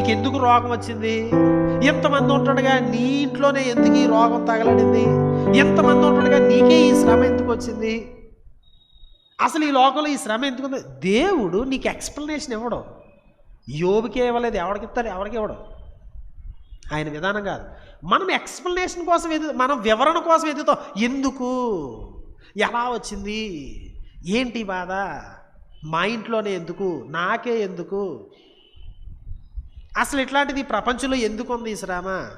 నీకెందుకు రోగం వచ్చింది? ఎంతమంది ఉంటాడుగా నీ ఇంట్లోనే ఎందుకు ఈ రోగం తగలడింది? ఎంతమంది ఉంటాడుగా నీకే ఈ శ్రమ ఎందుకు వచ్చింది? అసలు ఈ లోకంలో ఈ శ్రమ ఎందుకు దేవుడు నీకు ఎక్స్ప్లెనేషన్ ఇవ్వడు. యోబుకే ఇవ్వలేదు ఎవరికి ఇస్తారు ఎవరికి ఇవ్వడు. ఆయన విధానం కాదు. మనం ఎక్స్ప్లెనేషన్ కోసం ఎదు మనం వివరణ కోసం ఎదుగుతాం. ఎందుకు? ఎలా వచ్చింది? ఏంటి బాధ? మా ఇంట్లోనే ఎందుకు? నాకే ఎందుకు? అసలు ఇట్లాంటిది ప్రపంచంలో ఎందుకు ఉంది ఈ శ్రమ?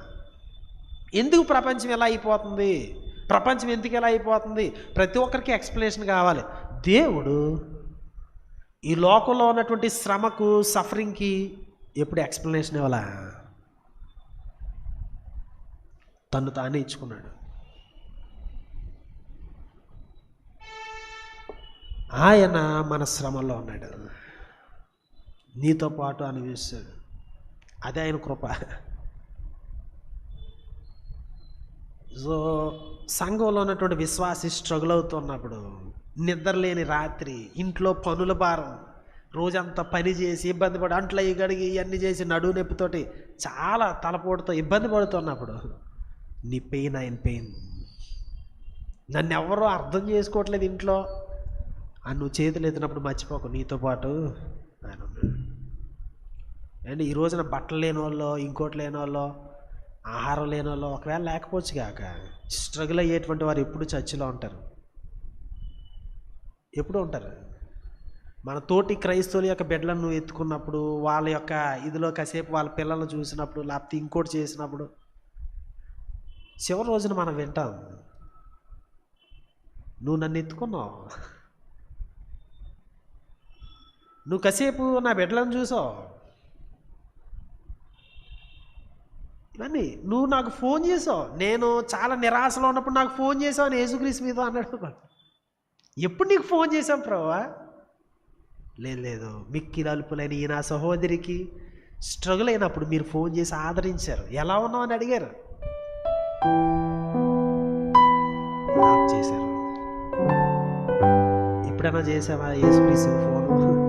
ఎందుకు ప్రపంచం ఎలా అయిపోతుంది? ప్రపంచం ఎందుకు ఎలా అయిపోతుంది? ప్రతి ఒక్కరికి ఎక్స్ప్లెనేషన్ కావాలి. దేవుడు ఈ లోకంలో ఉన్నటువంటి శ్రమకు సఫరింగ్కి ఎప్పుడు ఎక్స్ప్లెనేషన్ ఇవ్వాలా? తను తానే ఇచ్చుకున్నాడు. ఆయన మన శ్రమలో ఉన్నాడు. నీతో పాటు అనుభవిస్తాడు అదే ఆయన కృప. సో సంఘంలో ఉన్నటువంటి విశ్వాసి స్ట్రగుల్ అవుతున్నప్పుడు నిద్రలేని రాత్రి ఇంట్లో పనుల భారం రోజంతా పని చేసి ఇబ్బంది పడి అంట్లో ఈ గడిగి ఇవన్నీ చేసి నడువు నొప్పితోటి చాలా తలపోటుతో ఇబ్బంది పడుతున్నప్పుడు నీ పెయిన్ ఆయన పెయిన్ నన్ను ఎవరో అర్థం చేసుకోవట్లేదు ఇంట్లో. ఆ నువ్వు చేతులు ఎత్తినప్పుడు మర్చిపోకు నీతో పాటు అండ్ ఈ రోజున బట్టలు లేని వాళ్ళు ఇంకోటి లేని వాళ్ళు ఆహారం లేని వాళ్ళు ఒకవేళ లేకపోవచ్చు కాక స్ట్రగుల్ అయ్యేటువంటి వారు ఎప్పుడు చర్చిలో ఉంటారు? ఎప్పుడు ఉంటారు? మన తోటి క్రైస్తవుల యొక్క బిడ్డలను ఎత్తుకున్నప్పుడు వాళ్ళ యొక్క ఇదిలో కాసేపు వాళ్ళ పిల్లలను చూసినప్పుడు లేకపోతే ఇంకోటి చేసినప్పుడు చివరి రోజున మనం వింటాం నువ్వు నన్ను ఎత్తుకున్నావు? నువ్వు కాసేపు నా బిడ్డలను చూసావు? ఇవన్నీ నువ్వు నాకు ఫోన్ చేసావు. నేను చాలా నిరాశలో ఉన్నప్పుడు నాకు ఫోన్ చేసావు అని యేసుక్రీస్తు మీద అన్నాడు ఎప్పుడు నీకు ఫోన్ చేసాం ప్రభా? లేదు లేదు. మిక్కి ఈ నా సహోదరికి స్ట్రగుల్ అయినప్పుడు మీరు ఫోన్ చేసి ఆదరించారు. ఎలా ఉన్నావు అని అడిగారు. చేశారు. ఎప్పుడైనా చేసావా? యేసుక్రీస్తు ఫోన్?